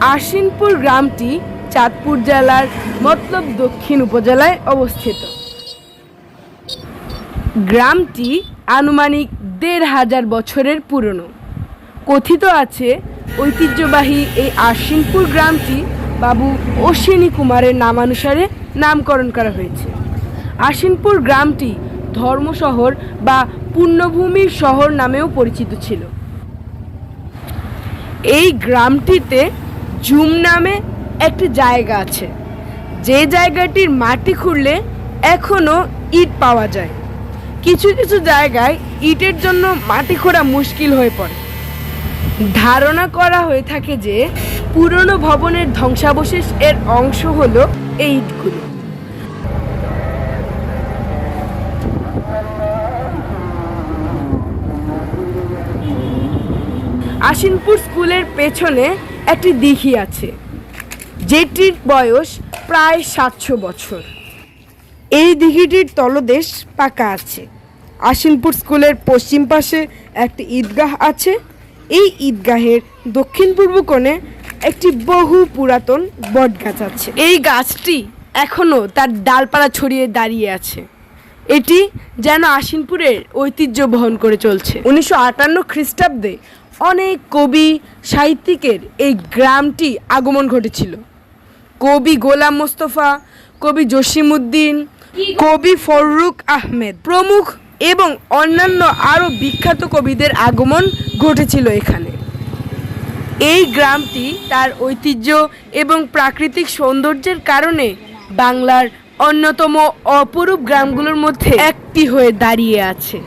আশিনপুর গ্রামটি চাঁদপুর জেলার মতলব দক্ষিণ উপজেলায় অবস্থিত। গ্রামটি আনুমানিক দেড় হাজার বছরের পুরনো। কথিত আছে, ঐতিহ্যবাহী এই আশ্বিনপুর গ্রামটি বাবু অশ্বিনী কুমারের নামানুসারে নামকরণ করা হয়েছে। আশ্বিনপুর গ্রামটি ধর্মশহর বা পুণ্যভূমির শহর নামেও পরিচিত ছিল। এই গ্রামটিতে জুম নামে একটি জায়গা আছে। যে জায়গাটির মাটি খুঁড়লে এখনও ইট পাওয়া যায়। কিছু কিছু জায়গায় ইটের জন্য মাটি খোঁড়া মুশকিল হয়ে পড়ে। ধারণা করা হয়ে থাকে যে পুরনো ভবনের ধ্বংসাবশেষ এর অংশ হলো এই ইটগুলো। আশিনপুর স্কুলের পেছনে একটি দিঘি আছে, যেটির বয়স প্রায় সাতশো বছর। এই দিঘিটির তলদেশ পাকা আছে। আশিনপুর স্কুলের পশ্চিম পাশে একটি ঈদগাহ আছে। এই ঈদগাহের দক্ষিণ পূর্ব কোণে একটি বহু পুরাতন বটগাছ আছে। এই গাছটি এখনও তার ডালপালা ছড়িয়ে দাঁড়িয়ে আছে। এটি যেন আশিনপুরের ঐতিহ্য বহন করে চলছে। উনিশশো আটান্ন খ্রিস্টাব্দে অনেক কবি সাহিত্যিকের এই গ্রামটি আগমন ঘটেছিল। কবি গোলাম মোস্তফা কবি জসিমউদ্দিন কবি ফররুক আহমেদ প্রমুখ এবং অন্যান্য আরও বিখ্যাত কবিদের আগমন ঘটেছিল এখানে। এই গ্রামটি তার ঐতিহ্য এবং প্রাকৃতিক সৌন্দর্যের কারণে বাংলার অন্যতম অপরূপ গ্রামগুলোর মধ্যে একটি হয়ে দাঁড়িয়ে আছে।